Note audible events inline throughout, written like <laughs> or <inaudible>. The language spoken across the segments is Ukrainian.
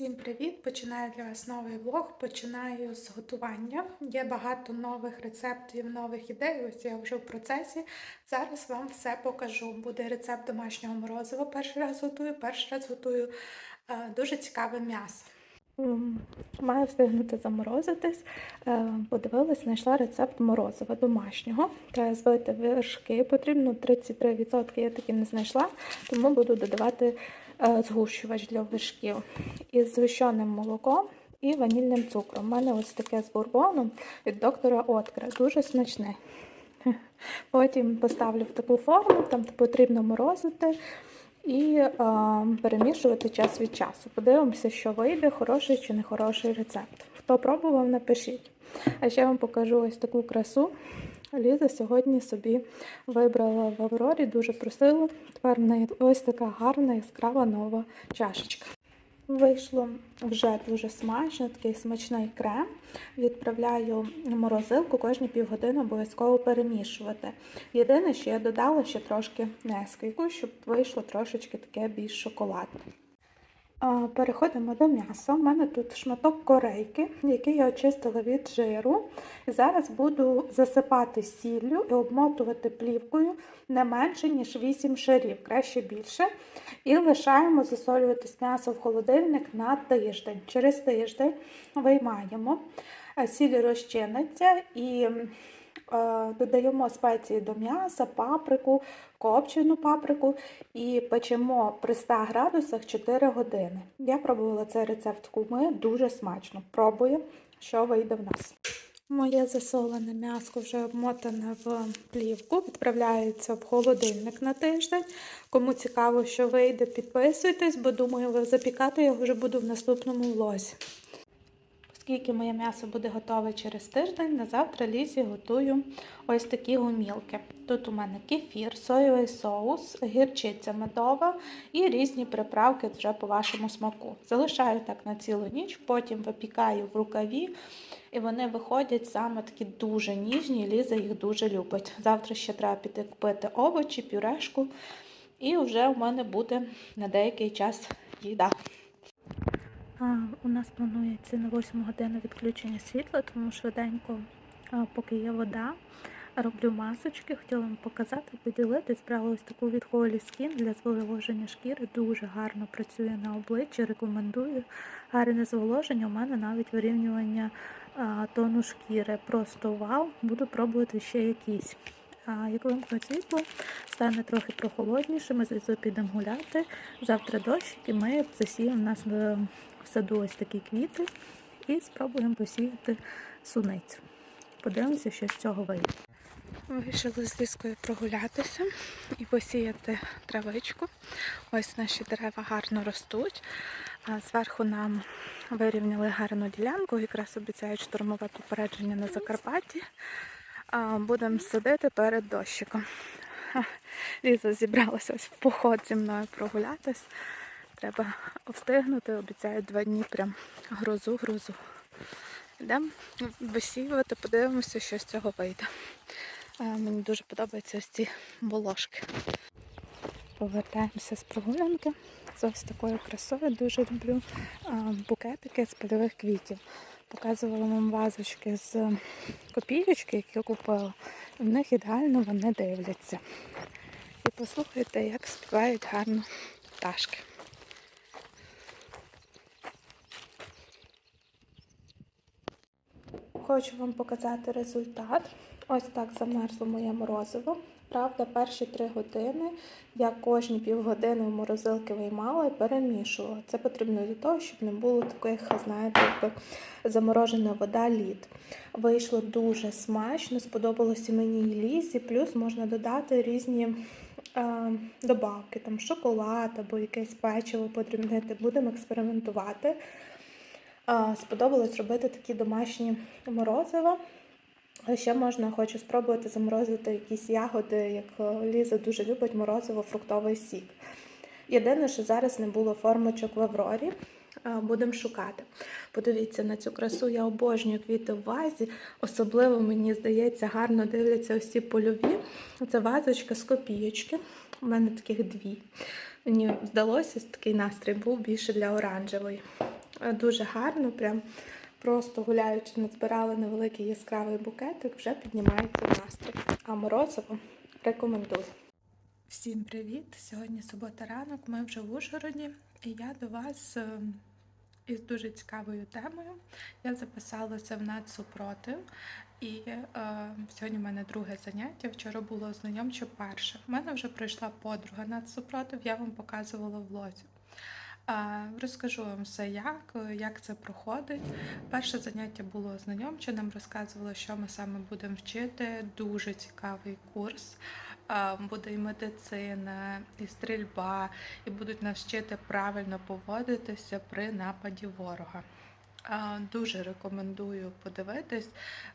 Всім привіт! Починаю для вас новий влог. Починаю з готування. Є багато нових рецептів, нових ідей. Ось я вже в процесі. Зараз вам все покажу. Буде рецепт домашнього морозива. Перший раз готую, перший раз готую е, дуже цікаве м'ясо. Маю встигнути заморозитись. Е, Подивилась, знайшла рецепт морозива домашнього. Треба збити вершки. Потрібно 33%, я таки не знайшла, тому буду додавати е, згущувач для вершків із згущеним молоком і ванільним цукром. У мене ось таке з бурбоном від доктора Откра. Дуже смачне. Потім поставлю в таку форму, там потрібно морозити і е, перемішувати час від часу. Подивимося, що вийде, хороший чи не хороший рецепт. Хто пробував, напишіть. А ще вам покажу ось таку красу. Ліза сьогодні собі вибрала в Аврорі, дуже просила. Тепер в неї ось така гарна, яскрава нова чашечка. Вийшло вже дуже смачно, такий смачний крем. Відправляю в морозилку кожні півгодини обов'язково перемішувати. Єдине, що я додала ще трошки несквіку, щоб вийшло трошечки таке більш шоколадне. Переходимо до м'яса. У мене тут шматок корейки, який я очистила від жиру. Зараз буду засипати сіллю і обмотувати плівкою не менше, ніж 8 шарів, краще більше. І лишаємо засолюватись м'ясо в холодильник на тиждень. Через тиждень виймаємо, сіль розчиниться і додаємо спеції до м'яса, паприку, копчену паприку і печемо при 100 градусах 4 години. Я пробувала цей рецепт куми, дуже смачно. Пробую, що вийде в нас. Моє засолене м'ясо вже обмотане в плівку, відправляється в холодильник на тиждень. Кому цікаво, що вийде, підписуйтесь, бо думаю, запікати його вже буду в наступному влозі. Оскільки моє м'ясо буде готове через тиждень, на завтра лісі готую ось такі гумілки. Тут у мене кефір, соєвий соус, гірчиця медова і різні приправки вже по вашому смаку. Залишаю так на цілу ніч, потім випікаю в рукаві, і вони виходять саме такі дуже ніжні, Ліза їх дуже любить. Завтра ще треба піти купити овочі, пюрешку, і вже у мене буде на деякий час їда. У нас планується на 8 годину відключення світла, тому швиденько, поки є вода, роблю масочки. Хотіла вам показати, поділитись. Брала ось таку від Holy Skin для зволоження шкіри. Дуже гарно працює на обличчі, рекомендую. Гарне зволоження. У мене навіть вирівнювання тону шкіри. Просто вау, буду пробувати ще якісь. Як вимкнуть світло, стане трохи прохолодніше, ми звідси підемо гуляти. Завтра дощ, і ми засіємо нас на в саду ось такі квіти і спробуємо посіяти суницю. Подивимося, що з цього вийде. Вирішили з ліскою прогулятися і посіяти травичку. Ось наші дерева гарно ростуть. А зверху нам вирівняли гарну ділянку, якраз обіцяють штурмове попередження на Закарпатті. Будемо садити перед дощиком. Ліза зібралася ось в поход зі мною прогулятись. Треба встигнути, обіцяють два дні прям грозу-грозу. Йдемо висіювати, подивимося, що з цього вийде. Е, Мені дуже подобаються ось ці волошки. Повертаємося з прогулянки. З ось такою красою дуже люблю е, букетики з польових квітів. Показувала вам вазочки з копійочки, які купила. В них ідеально вони дивляться. І послухайте, як співають гарно пташки. Хочу вам показати результат. Ось так замерзло моє морозиво. Правда, перші три години я кожні півгодини в морозилки виймала і перемішувала. Це потрібно для того, щоб не було таких, знаєте, якби заморожена вода, лід. Вийшло дуже смачно, сподобалося мені і лізі, плюс можна додати різні е, добавки, там шоколад або якесь печиво подрібнити. Будемо експериментувати. Сподобалось робити такі домашні морозива. Ще можна, хочу спробувати заморозити якісь ягоди, як е, Ліза дуже любить морозиво, фруктовий сік. Єдине, що зараз не було формочок в Аврорі. Будемо шукати. Подивіться на цю красу, я обожнюю квіти в вазі. Особливо, мені здається, гарно дивляться ці польові. Це вазочка з копійочки. У мене таких дві. Мені здалося, такий настрій був більше для оранжевої. Е, Дуже гарно, прям просто гуляючи, назбирали невеликий яскравий букетик, вже піднімається настрій. А морозиво рекомендую. Всім привіт! Сьогодні субота ранок, ми вже в Ужгороді, і я до вас е, із дуже цікавою темою. Я записалася в нацсупротив, і е, сьогодні в мене друге заняття. Вчора було ознайомче перше. У мене вже пройшла подруга нацсупротив, я вам показувала в влозі. Розкажу вам все, як, як це проходить. Перше заняття було ознайомче, нам розказували, що ми саме будемо вчити. Дуже цікавий курс. Буде і медицина, і стрільба, і будуть нас вчити правильно поводитися при нападі ворога. Дуже рекомендую подивитись.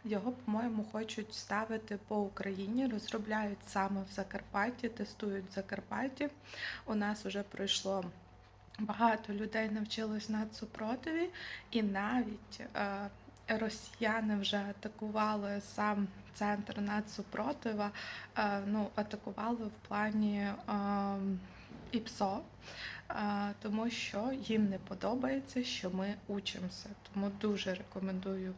Його, по-моєму, хочуть ставити по Україні, розробляють саме в Закарпатті, тестують в Закарпатті. У нас вже пройшло. Багато людей навчилось нацсупротиві, і навіть е, росіяни вже атакували сам центр нацсупротива, е, ну, атакували в плані е, ІПСО, е, тому що їм не подобається, що ми учимося. Тому дуже рекомендую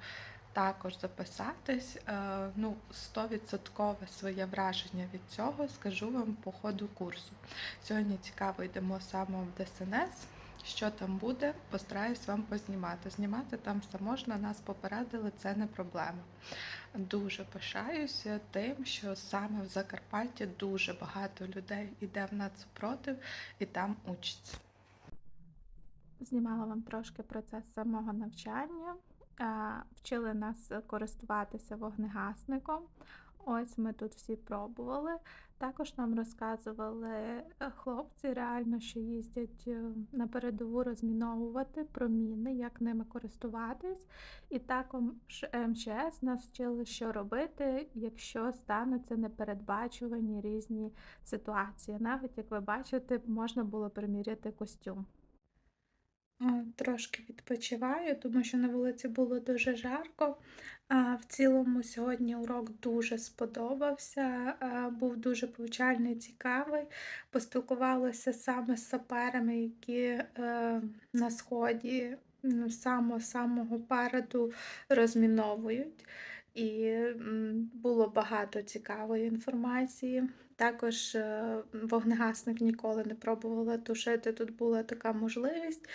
також записатись. Е, ну, 100% своє враження від цього скажу вам по ходу курсу. Сьогодні цікаво йдемо саме в ДСНС. Що там буде, постараюсь вам познімати. Знімати там все можна, нас попередили, це не проблема. Дуже пишаюся тим, що саме в Закарпатті дуже багато людей іде в нацсупротив і там учиться. Знімала вам трошки процес самого навчання. А, Вчили нас користуватися вогнегасником. Ось ми тут всі пробували. Також нам розказували е, хлопці реально, що їздять е, на передову розміновувати проміни, як ними користуватись. І також МЧС нас вчили, що робити, якщо стануться непередбачувані різні ситуації. Навіть як ви бачите, можна було приміряти костюм. Трошки відпочиваю, тому що на вулиці було дуже жарко. А, В цілому сьогодні урок дуже сподобався, був дуже повчальний, цікавий. Поспілкувалася саме з саперами, які е, на сході м, само самого переду розміновують. І було багато цікавої інформації. Також е, вогнегасник ніколи не пробувала тушити. Тут була така можливість.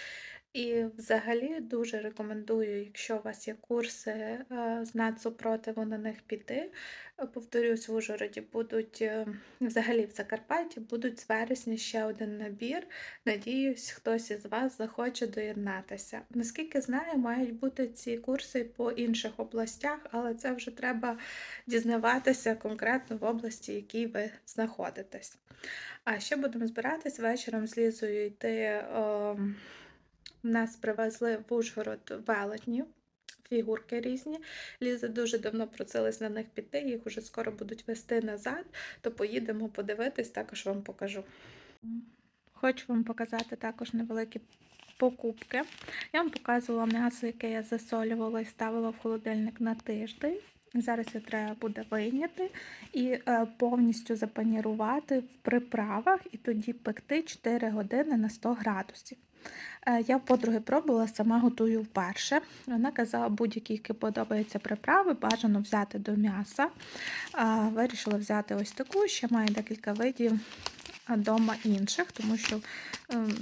І взагалі дуже рекомендую, якщо у вас є курси е, з нацсупротиву на них піти. Е, Повторюсь, в Ужгороді будуть е, взагалі в Закарпатті будуть з вересня ще один набір. Надіюсь, хтось із вас захоче доєднатися. Наскільки знаю, мають бути ці курси по інших областях, але це вже треба дізнаватися конкретно в області, в якій ви знаходитесь. А ще будемо збиратись вечором з Лізою йти. о, нас привезли в Ужгород велетнів, фігурки різні. Ліза дуже давно просилась на них піти, їх уже скоро будуть вести назад, то поїдемо подивитись, також вам покажу. Хочу вам показати також невеликі покупки. Я вам показувала м'ясо, яке я засолювала і ставила в холодильник на тиждень. Зараз його треба буде вийняти і е, повністю запанірувати в приправах, і тоді пекти 4 години на 100 градусів. Е, Я подруги пробувала, сама готую вперше. Вона казала, будь-які які подобаються приправи, бажано взяти до м'яса. Вирішила взяти ось таку, ще має декілька видів дома інших, тому що ем,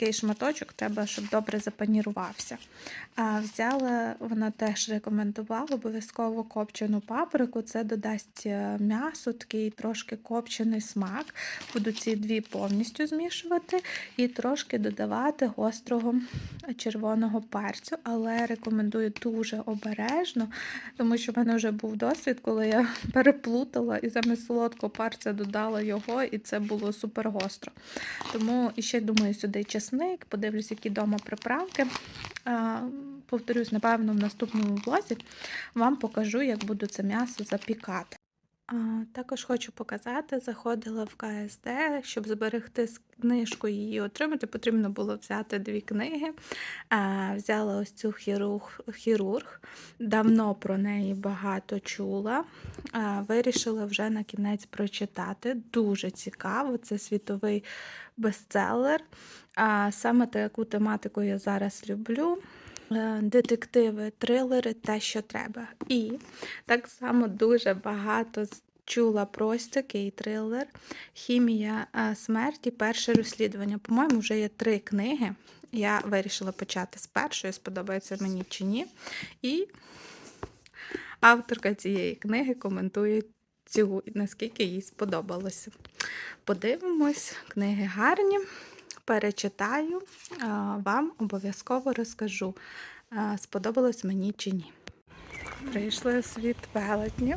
такий шматочок треба, щоб добре запанірувався. А взяла, вона теж рекомендувала обов'язково копчену паприку. Це додасть е, м'ясу, такий трошки копчений смак. Буду ці дві повністю змішувати і трошки додавати гострого червоного перцю, але рекомендую дуже обережно, тому що в мене вже був досвід, коли я <laughs> переплутала і замість солодкого перця додала його, і це було супер гостро. Тому і ще думаю сюди чесник, подивлюсь, які вдома приправки. Повторюсь, напевно, в наступному влозі вам покажу, як буду це м'ясо запікати. Також хочу показати, заходила в КСД, щоб зберегти книжку і її отримати, потрібно було взяти дві книги. Взяла ось цю хірург, хірург. Давно про неї багато чула. Вирішила вже на кінець прочитати. Дуже цікаво, це світовий бестселер. А саме таку тематику я зараз люблю. Е, Детективи, трилери, те, що треба. І так само дуже багато чула про ось такий трилер Хімія е, смерті. Перше розслідування. По-моєму, вже є три книги. Я вирішила почати з першої, сподобається мені чи ні. І авторка цієї книги коментує цю, наскільки їй сподобалося. Подивимось, книги гарні. Перечитаю, вам обов'язково розкажу, сподобалось мені чи ні. Прийшли світ велетнів.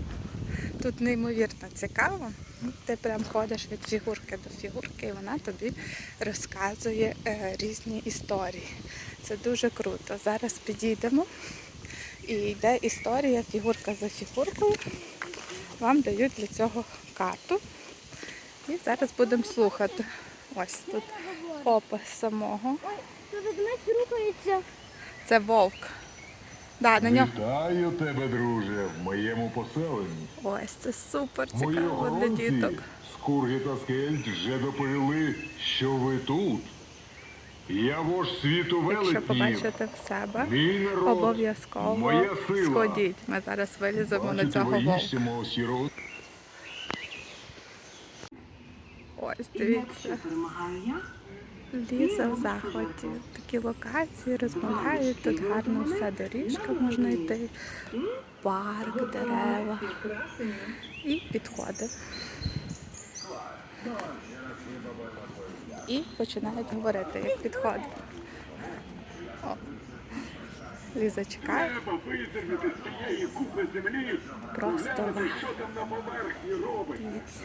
Тут неймовірно цікаво. Ти прям ходиш від фігурки до фігурки, і вона тобі розказує е, різні історії. Це дуже круто. Зараз підійдемо і йде історія фігурка за фігуркою. Вам дають для цього карту. І зараз будемо слухати. Ось тут опис самого. Ой, тут ведмедь рухається. Це вовк. Да, на нього. Вітаю тебе, друже, в моєму поселенні. Ось це супер цікаво для діток. з Кургі та Скельд вже доповіли, що ви тут. Я вож світу Якщо велетнів. побачите в себе, обов'язково моя сила. сходіть. Ми зараз виліземо на цього вовка. Ось дивіться. Ліза в захваті. Такі локації розмовляють, тут гарно все доріжка можна йти, парк, дерева. І підходи. І починають говорити, як підходить. О. Ліза чекає. Просто вау. там на поверхні робить. Дивіться.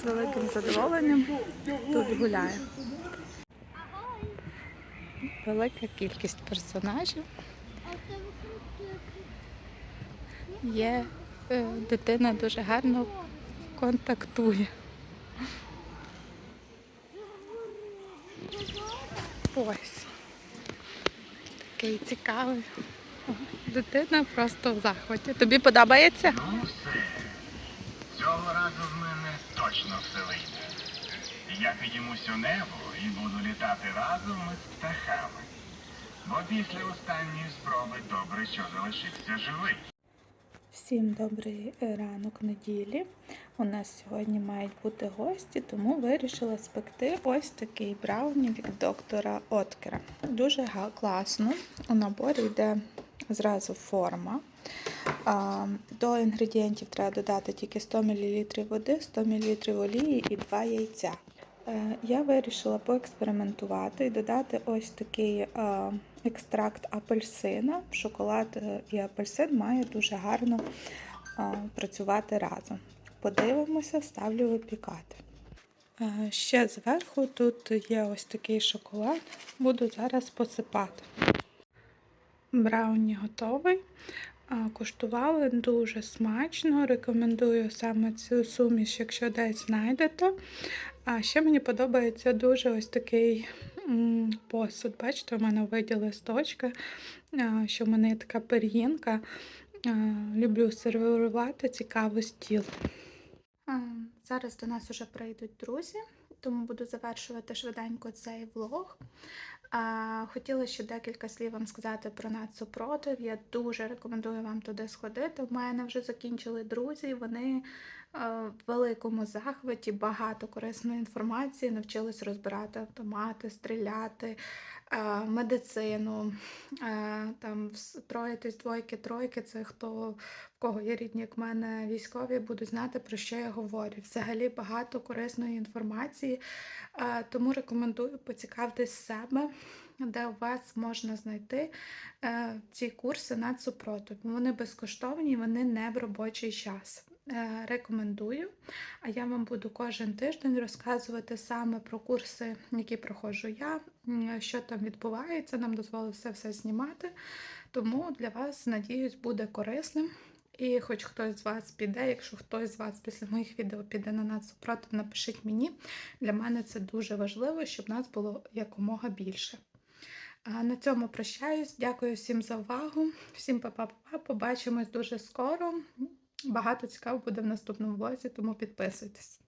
З великим задоволенням тут гуляє. Велика кількість персонажів. Є е, дитина дуже гарно контактує. Ось. Такий цікавий. Дитина просто в захваті. Тобі подобається? Ну все. Цього разу мене точно все вийде. Я підіймусь у небо і буду літати разом із птахами. Бо після останньої спроби добре, що залишився живий. Всім добрий ранок неділі. У нас сьогодні мають бути гості, тому вирішила спекти ось такий брауні від доктора Откера. Дуже класно. У наборі йде зразу форма. До інгредієнтів треба додати тільки 100 мл води, 100 мл олії і 2 яйця. Е, Я вирішила поекспериментувати і додати ось такий е, екстракт апельсина. Шоколад е, і апельсин має дуже гарно працювати разом. Подивимося, ставлю випікати. Ще зверху тут є ось такий шоколад. Буду зараз посипати. Брауні готовий. А, Куштували дуже смачно. Рекомендую саме цю суміш, якщо десь знайдете. А ще мені подобається дуже ось такий посуд. Бачите, у мене виді листочка, що в мене є така пер'їнка. Люблю сервірувати цікавий стіл. Зараз до нас вже прийдуть друзі, тому буду завершувати швиденько цей влог. Хотіла ще декілька слів вам сказати про нацсупротив. Я дуже рекомендую вам туди сходити. У мене вже закінчили друзі. Вони в великому захваті, багато корисної інформації, навчились розбирати автомати, стріляти, е, медицину, е, там строїтись двойки, тройки. Це хто в кого є рідні, як мене військові, будуть знати, про що я говорю. Взагалі багато корисної інформації, е, тому рекомендую поцікавитись себе, де у вас можна знайти е, ці курси нацсупротив. Вони безкоштовні, вони не в робочий час. Е, Рекомендую. А я вам буду кожен тиждень розказувати саме про курси, які проходжу я, що там відбувається. Нам дозволить все все знімати. Тому для вас, надіюсь, буде корисним. І хоч хтось з вас піде, якщо хтось з вас після моїх відео піде на нацсупротив, напишіть мені. Для мене це дуже важливо, щоб нас було якомога більше. А на цьому прощаюсь. Дякую всім за увагу. Всім па-па-па. Побачимось дуже скоро. Багато цікавого буде в наступному влозі, тому підписуйтесь.